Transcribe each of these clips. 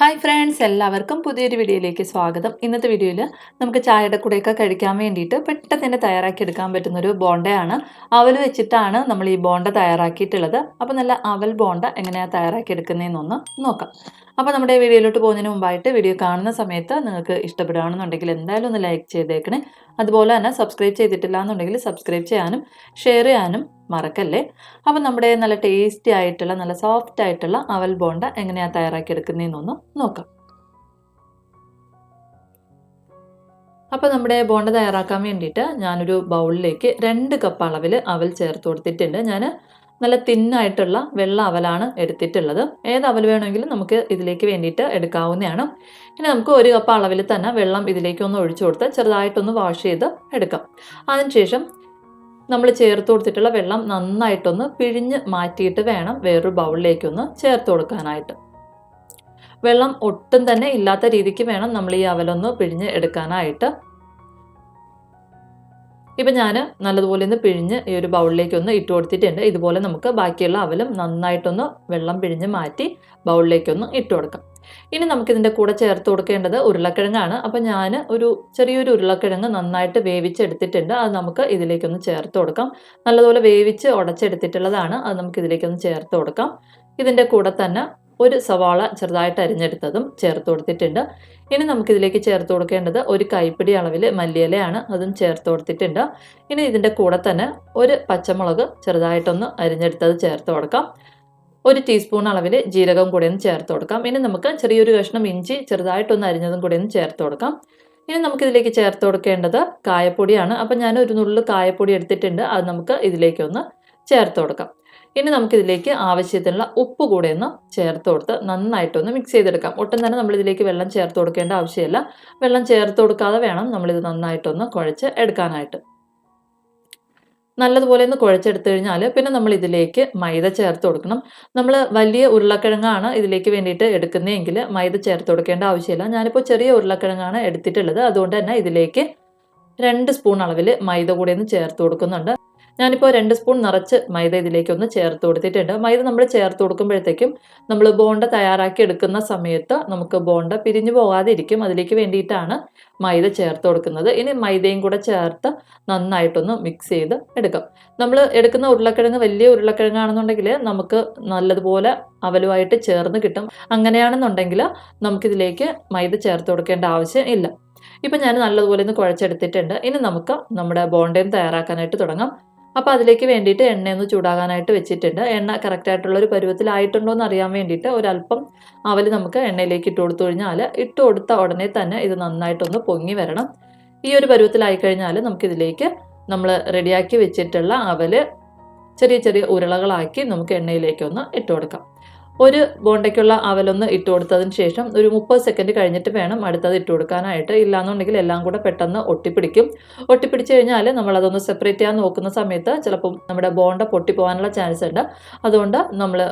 Hi friends എല്ലാവർക്കും പുതിയൊരു വീഡിയോയിലേക്ക് സ്വാഗതം. ഇന്നത്തെ വീഡിയോയിൽ നമുക്ക് ചായയുടെ കൂടെയൊക്കെ കഴിക്കാൻ വേണ്ടിയിട്ട് പെട്ടെന്ന് തന്നെ തയ്യാറാക്കി എടുക്കാൻ പറ്റുന്ന ഒരു ബോണ്ടയാണ്. അവൽ വെച്ചിട്ടാണ് നമ്മൾ ഈ ബോണ്ട തയ്യാറാക്കിയിട്ടുള്ളത്. അപ്പോൾ നല്ല അവൽ ബോണ്ട എങ്ങനെയാണ് തയ്യാറാക്കി എടുക്കുന്നതെന്നൊന്ന് നോക്കാം. അപ്പോൾ നമ്മുടെ വീഡിയോയിലോട്ട് പോകുന്നതിന് മുമ്പായിട്ട് വീഡിയോ കാണുന്ന സമയത്ത് നിങ്ങൾക്ക് ഇഷ്ടപ്പെടുകയാണെന്നുണ്ടെങ്കിൽ എന്തായാലും ഒന്ന് ലൈക്ക് ചെയ്തേക്കണേ. അതുപോലെ തന്നെ സബ്സ്ക്രൈബ് ചെയ്തിട്ടില്ല എന്നുണ്ടെങ്കിൽ സബ്സ്ക്രൈബ് ചെയ്യാനും ഷെയർ ചെയ്യാനും മറക്കല്ലേ? അപ്പം നമ്മുടെ നല്ല ടേസ്റ്റി ആയിട്ടുള്ള നല്ല സോഫ്റ്റ് ആയിട്ടുള്ള അവൽ ബോണ്ട എങ്ങനെയാണ് തയ്യാറാക്കിയെടുക്കുന്നതെന്നൊന്ന് നോക്കാം. അപ്പോൾ നമ്മുടെ ബോണ്ട തയ്യാറാക്കാൻ വേണ്ടിയിട്ട് ഞാനൊരു ബൗളിലേക്ക് രണ്ട് കപ്പ് അളവിൽ അവൽ ചേർത്ത് കൊടുത്തിട്ടുണ്ട്. ഞാൻ നല്ല തിന്നായിട്ടുള്ള വെള്ള അവലാണ് എടുത്തിട്ടുള്ളത്. ഏത് അവൽ വേണമെങ്കിലും നമുക്ക് ഇതിലേക്ക് വേണ്ടിയിട്ട് എടുക്കാവുന്നതാണ്. ഇനി നമുക്ക് ഒരു കപ്പ് അളവിൽ തന്നെ വെള്ളം ഇതിലേക്ക് ഒന്ന് ഒഴിച്ചു കൊടുത്ത് ചെറുതായിട്ടൊന്ന് വാഷ് ചെയ്ത് എടുക്കാം. അതിനുശേഷം നമ്മൾ ചേർത്ത് കൊടുത്തിട്ടുള്ള വെള്ളം നന്നായിട്ടൊന്ന് പിഴിഞ്ഞ് മാറ്റിയിട്ട് വേണം വേറൊരു ബൗളിലേക്കൊന്ന് ചേർത്ത് കൊടുക്കാനായിട്ട്. വെള്ളം ഒട്ടും തന്നെ ഇല്ലാത്ത രീതിക്ക് വേണം നമ്മൾ ഈ അവലൊന്ന് പിഴിഞ്ഞ് എടുക്കാനായിട്ട്. ഇപ്പം ഞാൻ നല്ലതുപോലെ ഒന്ന് പിഴിഞ്ഞ് ഈ ഒരു ബൗളിലേക്ക് ഒന്ന് ഇട്ട് കൊടുത്തിട്ടുണ്ട്. ഇതുപോലെ നമുക്ക് ബാക്കിയുള്ള അവലും നന്നായിട്ടൊന്ന് വെള്ളം പിഴിഞ്ഞ് മാറ്റി ബൗളിലേക്കൊന്ന് ഇട്ട് കൊടുക്കാം. ഇനി നമുക്കിതിന്റെ കൂടെ ചേർത്ത് കൊടുക്കേണ്ടത് ഉരുളക്കിഴങ്ങാണ്. അപ്പോൾ ഞാൻ ഒരു ചെറിയൊരു ഉരുളക്കിഴങ്ങ് നന്നായിട്ട് വേവിച്ചെടുത്തിട്ടുണ്ട്. അത് നമുക്ക് ഇതിലേക്കൊന്ന് ചേർത്ത് കൊടുക്കാം. നല്ലതുപോലെ വേവിച്ച് ഉടച്ചെടുത്തിട്ടുള്ളതാണ്. അത് നമുക്ക് ഇതിലേക്കൊന്ന് ചേർത്ത് കൊടുക്കാം. ഇതിന്റെ കൂടെ തന്നെ ഒരു സവാള ചെറുതായിട്ട് അരിഞ്ഞെടുത്തതും ചേർത്ത് കൊടുത്തിട്ടുണ്ട്. ഇനി നമുക്കിതിലേക്ക് ചേർത്ത് കൊടുക്കേണ്ടത് ഒരു കൈപ്പിടി അളവിൽ മല്ലിയിലയാണ്. അതും ചേർത്ത് കൊടുത്തിട്ടുണ്ട്. ഇനി ഇതിന്റെ കൂടെ തന്നെ ഒരു പച്ചമുളക് ചെറുതായിട്ടൊന്ന് അരിഞ്ഞെടുത്തത് ചേർത്ത് കൊടുക്കാം. ഒരു ടീസ്പൂൺ അളവിൽ ജീരകം കൂടെ ഒന്ന് ചേർത്ത് കൊടുക്കാം. ഇനി നമുക്ക് ചെറിയൊരു കഷ്ണം ഇഞ്ചി ചെറുതായിട്ടൊന്ന് അരിഞ്ഞതും കൂടെ ഒന്ന് ചേർത്ത് കൊടുക്കാം. ഇനി നമുക്കിതിലേക്ക് ചേർത്ത് കൊടുക്കേണ്ടത് കായപ്പൊടിയാണ്. അപ്പം ഞാൻ ഒരു നുള്ളിൽ കായപ്പൊടി എടുത്തിട്ടുണ്ട്. അത് നമുക്ക് ഇതിലേക്കൊന്ന് ചേർത്ത് കൊടുക്കാം. ഇനി നമുക്കിതിലേക്ക് ആവശ്യത്തിനുള്ള ഉപ്പ് കൂടെ ഒന്ന് ചേർത്ത് കൊടുത്ത് നന്നായിട്ടൊന്ന് മിക്സ് ചെയ്തെടുക്കാം. ഒട്ടും തന്നെ നമ്മളിതിലേക്ക് വെള്ളം ചേർത്ത് കൊടുക്കേണ്ട ആവശ്യമില്ല. വെള്ളം ചേർത്ത് കൊടുക്കാതെ വേണം നമ്മളിത് നന്നായിട്ടൊന്ന് കുഴച്ച് എടുക്കാനായിട്ട്. നല്ലതുപോലെ ഒന്ന് കുഴച്ചെടുത്തു കഴിഞ്ഞാൽ പിന്നെ നമ്മൾ ഇതിലേക്ക് മൈദ ചേർത്ത് കൊടുക്കണം. നമ്മൾ വലിയ ഉരുളക്കിഴങ്ങാണ് ഇതിലേക്ക് വേണ്ടിയിട്ട് എടുക്കുന്നതെങ്കിൽ മൈദ ചേർത്ത് കൊടുക്കേണ്ട ആവശ്യമില്ല. ഞാനിപ്പോൾ ചെറിയ ഉരുളക്കിഴങ്ങാണ് എടുത്തിട്ടുള്ളത്. അതുകൊണ്ട് തന്നെ ഇതിലേക്ക് രണ്ട് സ്പൂൺ അളവിൽ മൈദ കൂടെ ഒന്ന് ചേർത്ത് കൊടുക്കുന്നുണ്ട്. ഞാനിപ്പോൾ രണ്ട് സ്പൂൺ നിറച്ച് മൈദ ഇതിലേക്ക് ഒന്ന് ചേർത്ത് കൊടുത്തിട്ടുണ്ട്. മൈദ നമ്മൾ ചേർത്ത് കൊടുക്കുമ്പോഴത്തേക്കും നമ്മൾ ബോണ്ട തയ്യാറാക്കി എടുക്കുന്ന സമയത്ത് നമുക്ക് ബോണ്ട പിരിഞ്ഞു പോകാതിരിക്കും. അതിലേക്ക് വേണ്ടിയിട്ടാണ് മൈദ ചേർത്ത് കൊടുക്കുന്നത്. ഇനി മൈദയും കൂടെ ചേർത്ത് നന്നായിട്ടൊന്ന് മിക്സ് ചെയ്ത് എടുക്കാം. നമ്മൾ എടുക്കുന്ന ഉരുളക്കിഴങ്ങ് വലിയ ഉരുളക്കിഴങ്ങാണെന്നുണ്ടെങ്കിൽ നമുക്ക് നല്ലതുപോലെ അവലുമായിട്ട് ചേർന്ന് കിട്ടും. അങ്ങനെയാണെന്നുണ്ടെങ്കിൽ നമുക്കിതിലേക്ക് മൈദ ചേർത്ത് കൊടുക്കേണ്ട ആവശ്യം ഇല്ല. ഇപ്പം ഞാൻ നല്ലതുപോലെ ഒന്ന് കുഴച്ചെടുത്തിട്ടുണ്ട്. ഇനി നമുക്ക് നമ്മുടെ ബോണ്ടയും തയ്യാറാക്കാനായിട്ട് തുടങ്ങാം. അപ്പോൾ അതിലേക്ക് വേണ്ടിയിട്ട് എണ്ണയൊന്ന് ചൂടാകാനായിട്ട് വെച്ചിട്ടുണ്ട്. എണ്ണ കറക്റ്റായിട്ടുള്ള ഒരു പരുവത്തിലായിട്ടുണ്ടോ എന്ന് അറിയാൻ വേണ്ടിയിട്ട് ഒരല്പം അവൽ നമുക്ക് എണ്ണയിലേക്ക് ഇട്ട് കൊടുത്തു കഴിഞ്ഞാൽ ഇട്ട് കൊടുത്ത ഉടനെ തന്നെ ഇത് നന്നായിട്ടൊന്ന് പൊങ്ങി വരണം. ഈ ഒരു പരുവത്തിലായി കഴിഞ്ഞാൽ നമുക്കിതിലേക്ക് നമ്മൾ റെഡിയാക്കി വെച്ചിട്ടുള്ള അവൽ ചെറിയ ചെറിയ ഉരുളകളാക്കി നമുക്ക് എണ്ണയിലേക്കൊന്ന് ഇട്ട് കൊടുക്കാം. ഒരു ബോണ്ടയ്ക്കുള്ള അവലൊന്ന് ഇട്ട് കൊടുത്തതിന് ശേഷം ഒരു മുപ്പത് സെക്കൻഡ് കഴിഞ്ഞിട്ട് വേണം അടുത്തത് ഇട്ട് കൊടുക്കാനായിട്ട്. ഇല്ലാന്നുണ്ടെങ്കിൽ എല്ലാം കൂടെ പെട്ടെന്ന് ഒട്ടിപ്പിടിക്കും. ഒട്ടിപ്പിടിച്ച് കഴിഞ്ഞാൽ നമ്മളതൊന്ന് സെപ്പറേറ്റ് ചെയ്യാൻ നോക്കുന്ന സമയത്ത് ചിലപ്പം നമ്മുടെ ബോണ്ട പൊട്ടിപ്പോകാനുള്ള ചാൻസ് ഉണ്ട്. അതുകൊണ്ട് നമ്മൾ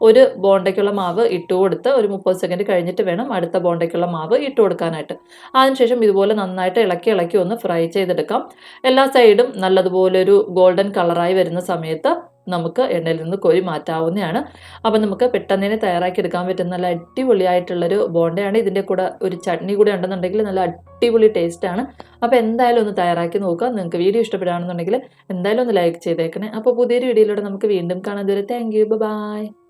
ഒരു ബോണ്ടയ്ക്കുള്ള മാവ് ഇട്ട് കൊടുത്ത് ഒരു മുപ്പത് സെക്കൻഡ് കഴിഞ്ഞിട്ട് വേണം അടുത്ത ബോണ്ടയ്ക്കുള്ള മാവ് ഇട്ട് കൊടുക്കാനായിട്ട്. അതിനുശേഷം ഇതുപോലെ നന്നായിട്ട് ഇളക്കി ഇളക്കി ഒന്ന് ഫ്രൈ ചെയ്തെടുക്കാം. എല്ലാ സൈഡും നല്ലതുപോലെ ഒരു ഗോൾഡൻ കളറായി വരുന്ന സമയത്ത് നമുക്ക് എണ്ണയിൽ നിന്ന് കോരി മാറ്റാവുന്നതാണ്. അപ്പം നമുക്ക് പെട്ടെന്ന് തന്നെ തയ്യാറാക്കി എടുക്കാൻ പറ്റുന്ന നല്ല അടിപൊളിയായിട്ടുള്ളൊരു ബോണ്ടയാണ്. ഇതിന്റെ കൂടെ ഒരു ചട്നി കൂടെ ഉണ്ടെന്നുണ്ടെങ്കിൽ നല്ല അടിപൊളി ആണ് അപ്പോൾ എന്തായാലും ഒന്ന് തയ്യാറാക്കി നോക്കുക. നിങ്ങൾക്ക് വീഡിയോ ഇഷ്ടപ്പെടുകയാണെന്നുണ്ടെങ്കിൽ എന്തായാലും ഒന്ന് ലൈക്ക് ചെയ്തേക്കണേ. അപ്പോൾ പുതിയൊരു വീഡിയോയിലൂടെ നമുക്ക് വീണ്ടും കാണാൻ ഇതുവരെ താങ്ക് യു. ബൈ